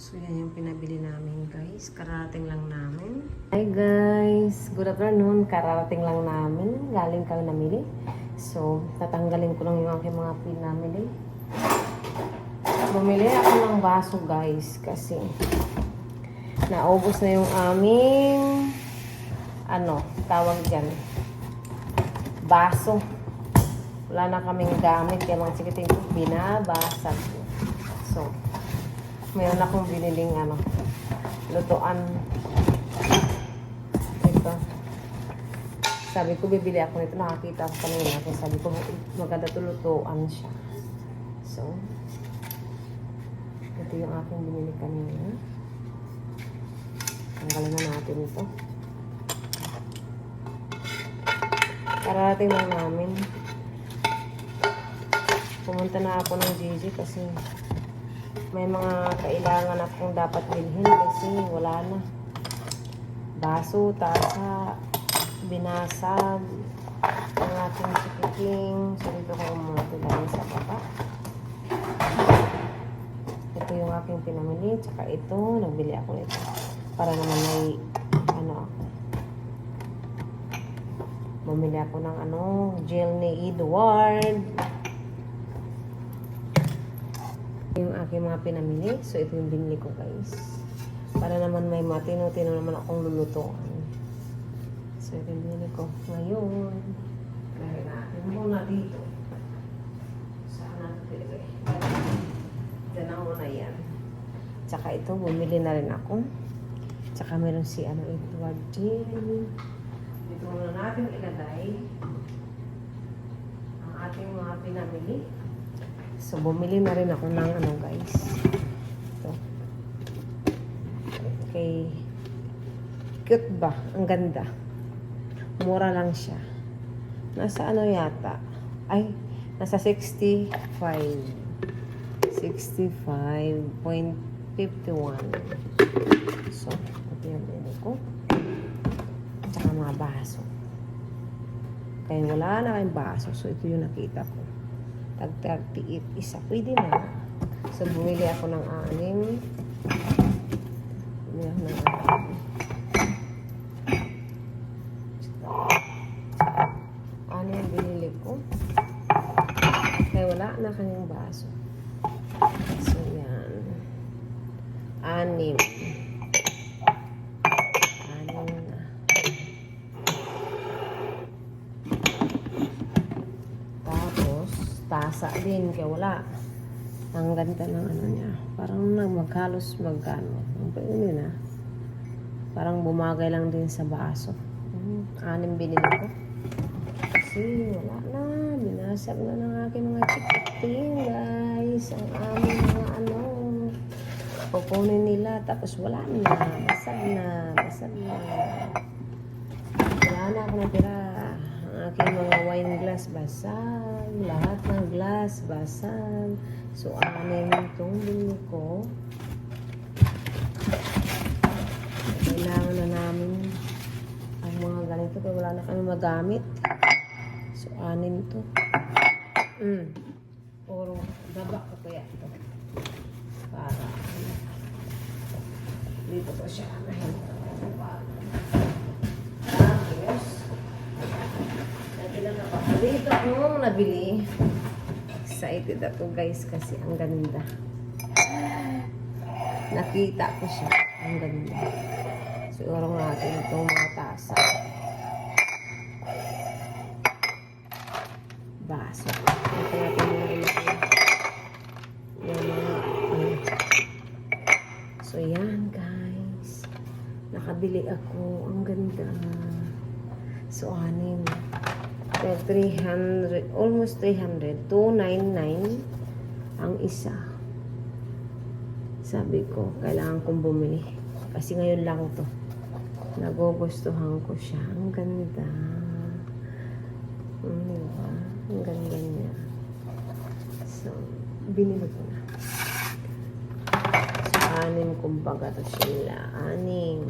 So, yan yung pinabili namin, guys. Kararating lang namin. Hi, guys. Good afternoon. Kararating lang namin. Galing kami namili. So, tatanggalin ko lang yung aking mga pinamili. Bumili ako ng baso, guys. Kasi, naubos na yung aming, ano, tawag dyan, baso. Wala na kaming gamit. Kaya mga sikiting ko, binabasag. So, meron akong biniling ano, lutuan. Ito. Sabi ko, bibili ako nito. Nakakita ko kanina. Kaya sabi ko, maganda to lutuan siya. So, ito yung aking binili kanina. Tanggalin na natin ito. Kararating lang namin. Pumunta na ako ng Gigi kasi may mga kailangan akong dapat bilhin kasi wala na. Baso, tasa, binasag, ang ating sikiting. So, dito ko muna ito dahil sa baba. Ito yung aking pinamili. Tsaka ito, nagbili ako nito. Para naman may, ano. Bumili ako ng ano, gel ni Edward. Yung aking mga pinamili. So, ito yung binili ko, guys. Para naman may matino-tino naman akong lulutuan. So, ito yung binili ko. Ngayon, lagay natin muna dito. Saan natin pinili? Diyan na yan. Tsaka ito, bumili na rin ako. Tsaka meron si ano, Edward Gin. Dito muna natin ilagay ang ating mga pinamili. So, bumili na rin ako ng ano, guys. Ito. Okay. Cute ba? Ang ganda. Mura lang siya. Nasa ano yata? Ay, nasa 65. 65.51. So, ito yung ko. Tsaka mga baso. Kaya wala na kayong baso. So, ito yung nakita ko tag 38 isa. Pwede na. So, bumili ako ng anim. Bumili ako ng anim yung binili ko. Kaya wala na kanyang baso. So, yan. Anim. Anim na. Tapos, tasa din, kaya wala. Ang ganda ng ano niya. Parang nang maghalos magkano. Ang pwede na. Parang bumagay lang din sa baso. Hmm, anim binili ko. Kasi wala na. Binasag na ng aking mga chikiting, guys. Ang aming mga ano. Kukunin nila. Tapos wala na. Basag na. Basag na. Wala na ako natira. Aking mga wine glass basag. Lahat ng glass basag. So, anim itong binili ko. Kailangan na namin ang mga ganito kaya wala na kami magamit. So, anim to. Mm. Puro daba ko kaya ito. Para dito ko siya anahin. Tapos, ko nabili. Excited ako guys kasi ang ganda. Nakita ko siya. Ang ganda. Siguro natin itong mga tasa. Baso. Ito natin muna ilagay. Yung mga ano. So yan guys. Nakabili ako. Ang ganda. So anim. So, 300, almost 300. 299 ang isa. Sabi ko, kailangan kong bumili. Kasi ngayon lang to. Nagugustuhan ko siya. Ang ganda. Mm, diba? Ang ganda niya. So, binili ko na. So, anim kumbaga to sila. Anim.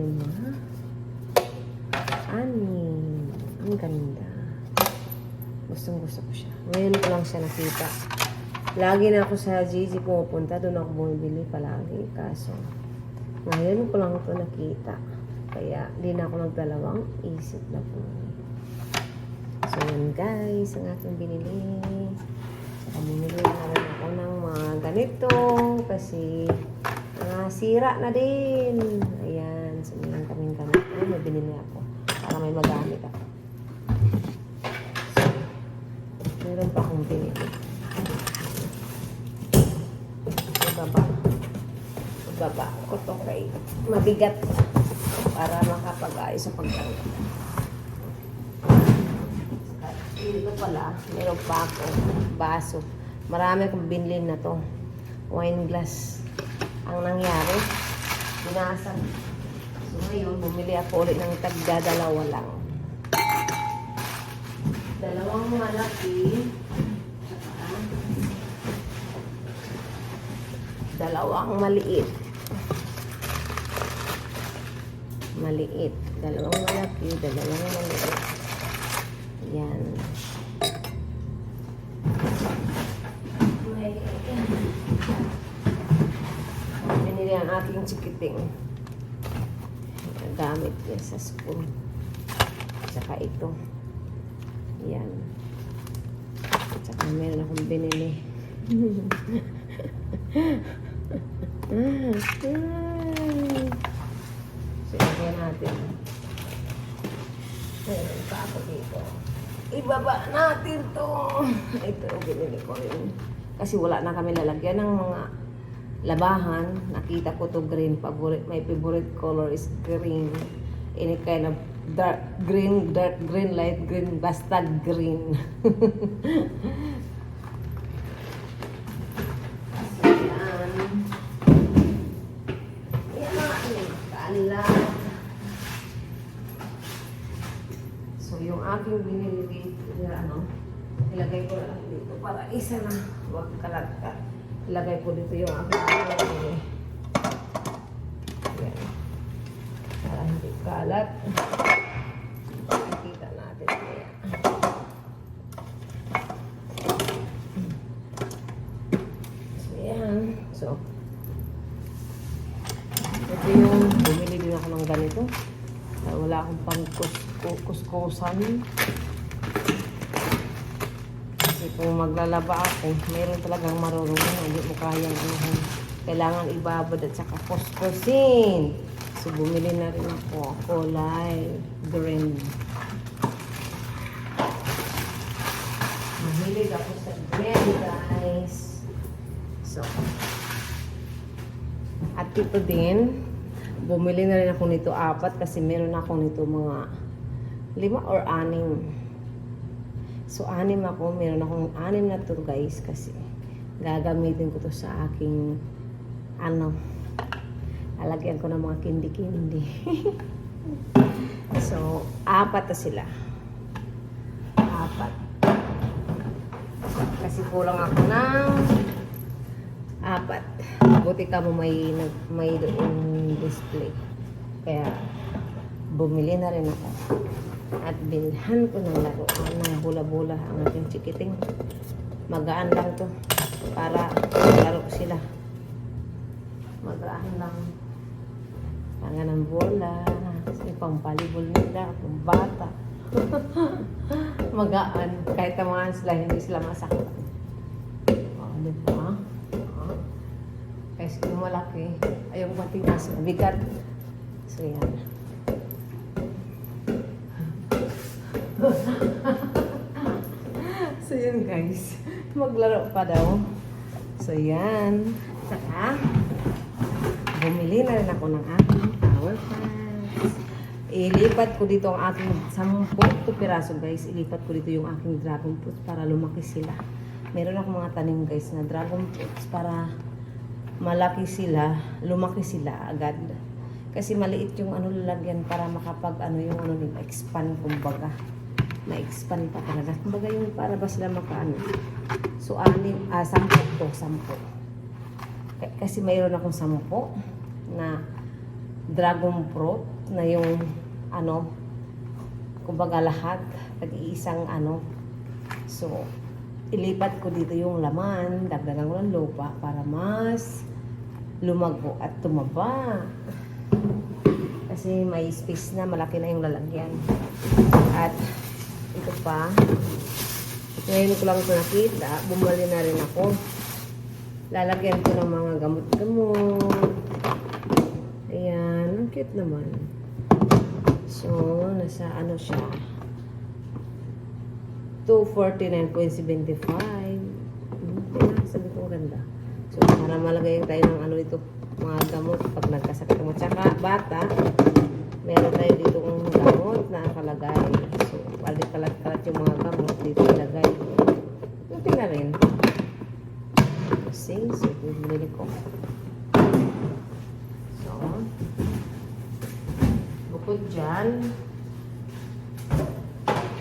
namin mga anin. Ang ganda. Gustong gusto ko siya. Ngayon ko lang siya nakita. Lagi na ako sa Gigi pumupunta. Doon ako bumibili palagi. Kaso, ngayon ko lang ito nakita. Kaya, di na ako nagdalawang isip na po. So, yun guys, ang aking binili. Saka bumili na rin ako ng mga ganito kasi uh, sira na din. So meron kaming ganito. May binili ako. Para may magamit ako. So, meron pa akong binili. Ibaba. Ibaba ko to kay mabigat para makapag-ayos sa pagtanggap. Dito pala, meron pa ako baso. Marami akong binili na to. Wine glass. Ang nangyari, binasan. So ngayon, bumili ako ulit ng tagda dalawa lang. Dalawang malaki. Saka, dalawang maliit. Maliit. Dalawang malaki, dalawang maliit. Yan. Binili ang aking chikiting. Gamit yan sa school. Tsaka ito. Yan. Tsaka meron akong binili. Sige natin. Meron pa ako dito. Ibaba natin to. Ito, binili ko yun. Kasi wala na kami lalagyan ng mga labahan. Nakita ko to green. Favorite, my favorite color is green. Any kind of dark green, dark green, light green, basta green. so, yan. Yan kalat. So, yung aking binili dito, ano, ilagay ko lang dito para isa na wag kalat ka. Ilagay ko dito yung aking binili. Yan. Para hindi kalat. Makikita natin kaya. So, yan. So, ito yung bumili din ako ng ganito. Wala akong pang kus- ku- kuskusan. Kung maglalaba ako, mayroon talagang marunong hindi mo kayang anuhan. Kailangan ibabad at saka kuskusin. So, bumili na rin ako kulay green. Mahilig ako sa green, guys. So, at ito din, bumili na rin ako nito apat kasi meron ako nito mga lima or anim. So, anim ako. Meron akong anim na to guys kasi gagamitin ko to sa aking ano, alagyan ko ng mga kindi-kindi. so, apat na sila. Apat. Kasi kulang ako ng apat. Buti ka mo may, may doon display. Kaya, bumili na rin ako. At bilhan ko ng laruan ng bula-bula ang aking chikiting. Magaan lang to. Para laro sila. Magaan lang. Tangan ng bola. Kasi pang volleyball nila. Pang bata. Magaan. Kahit tamahan sila, hindi sila masaktan. Oh, di ba? Oh. Kasi malaki, ayaw matigas, mabigat. So, yan. so, yun guys. Maglaro pa daw. So, yan. Saka, bumili na rin ako ng aking power pads. Ilipat ko dito ang aking 10 piraso guys. Ilipat ko dito yung aking dragon fruits para lumaki sila. Meron akong mga tanim guys na dragon fruits para malaki sila, lumaki sila agad. Kasi maliit yung ano lalagyan para makapag ano yung ano expand kumbaga. Ma-expand pa talaga. Kumbaga yung para ba sila makaano. So, anim, ah, sampo to, sampo. K- Kasi mayroon akong sampo na dragon fruit na yung ano, kumbaga lahat, nag-iisang ano. So, ilipat ko dito yung laman, dagdagan ko ng lupa para mas lumago at tumaba. Kasi may space na, malaki na yung lalagyan. At ito pa, ngayon ko lang ito nakita, bumali na rin ako. Lalagyan ko ng mga gamot-gamot. Ayan, ang cute naman. So, nasa ano siya, 249.75. Hmm, sabi ko ganda. So, para malagay tayo ng ano dito, mga gamot pag nagkasakit mo. Tsaka, bata, meron tayo dito ng gamot na nakalagay. Balik kalat-kalat yung mga gamot dito ilagay. Buti na rin. See? So, bumili ko. So, bukod dyan,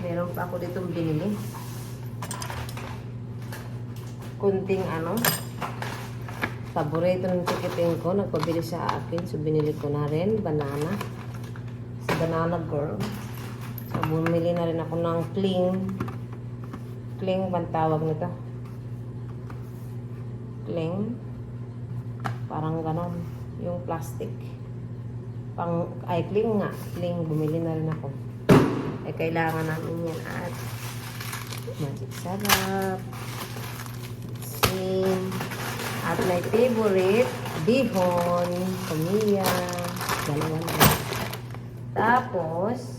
meron pa ako ditong binili. Kunting ano, paborito ng chikiting ko, nagpabili sa akin. So, binili ko na rin, banana. Banana Girl. Bumili na rin ako ng cling. Cling, bang tawag nito? Cling. Parang ganon. Yung plastic. Pang, ay, cling nga. Cling, bumili na rin ako. Ay, kailangan namin yan at magic sarap. Sin. At my favorite, bihon, pamilya, dalawa na. Tapos,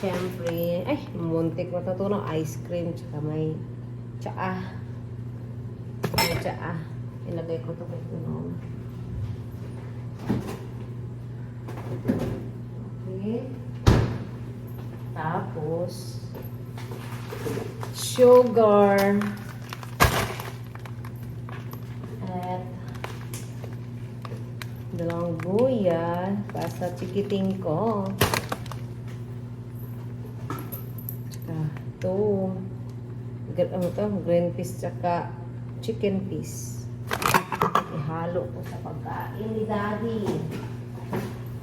syempre, ay, muntik matutunan, ice cream, tsaka may tsaa. May tsaa. Ilagay ko to kay Kuno. Okay. Tapos, sugar. At dalawang buya sa chikiting ko. Tsaka ito. Gr- Ano to? Green peas tsaka chicken peas. Ihalo ko sa pagkain ni Daddy.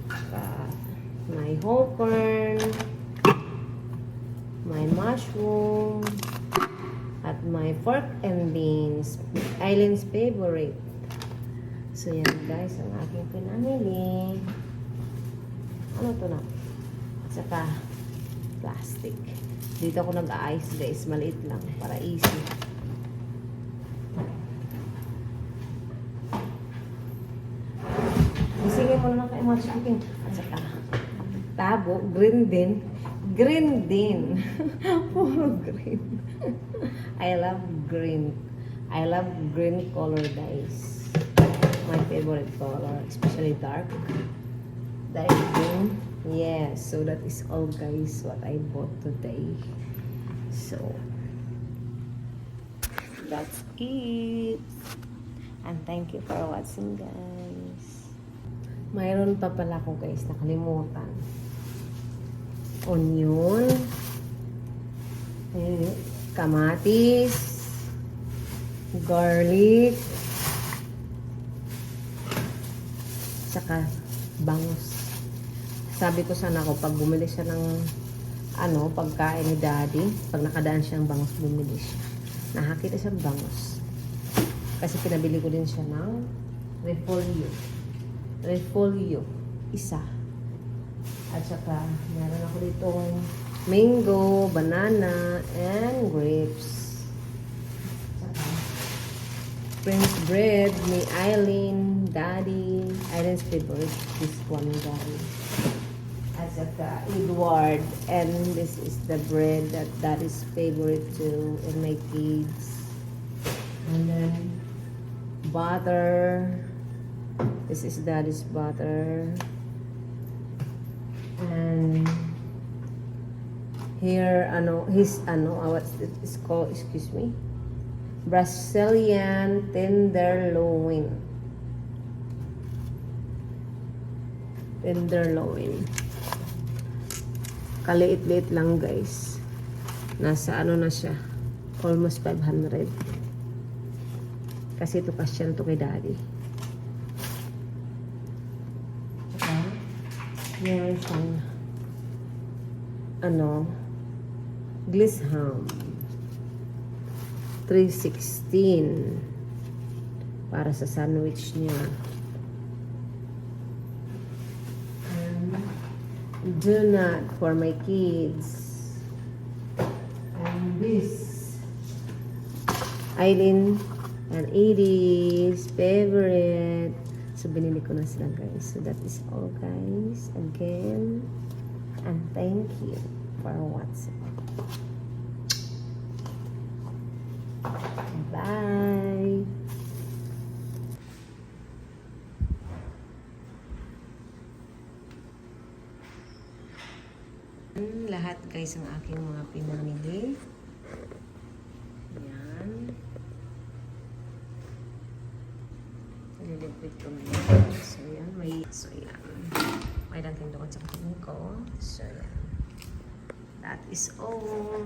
Tsaka may whole corn. May mushroom. At my pork and beans. Island's favorite. So yan guys, ang aking pinamili. Ano to na? At saka plastic. Dito ako nag-ice guys, maliit lang para easy. Isingin mo naman kayo mga chicken. At tabo, green din. Green din. Puro green. I love green. I love green color guys. My favorite color, especially dark. Dark green. Yes, so that is all guys what I bought today. So that's it. And thank you for watching guys. Mayroon pa pala ko guys nakalimutan. Onion. Ayun, kamatis. Garlic. Saka bangus. Sabi ko sana ako pag bumili siya ng ano, pagkain ni daddy, pag nakadaan siyang bangus, bumili siya. Nakakita siyang bangus. Kasi pinabili ko din siya ng repolyo. Repolyo. Isa. At saka, meron ako ditong mango, banana, and grapes. Saka, French bread, ni Eileen, Daddy. Eileen's favorite, this one, Daddy. At saka, Edward. And this is the bread that Daddy's favorite too, and my kids. And then, butter. This is Daddy's butter. And here, ano, his, ano, uh, what's it is called, excuse me? Brazilian tenderloin. Tenderloin. Kaliit-liit lang guys. Nasa ano na siya. Almost 500. Kasi ito kasyan to kay daddy. Okay. Meron siyang ano, glisham. 316 para sa sandwich niya. Donut for my kids. And this Eileen and Edie's favorite. So, binili ko na sila guys. So, that is all guys. Again. And thank you for watching. Bye! Yan, Lahat guys ang aking mga pinamili. Yan. Nililiquid ko ngayon. So yan, may, so yan. May lang tindokan sa katingin ko. So yan. That is all.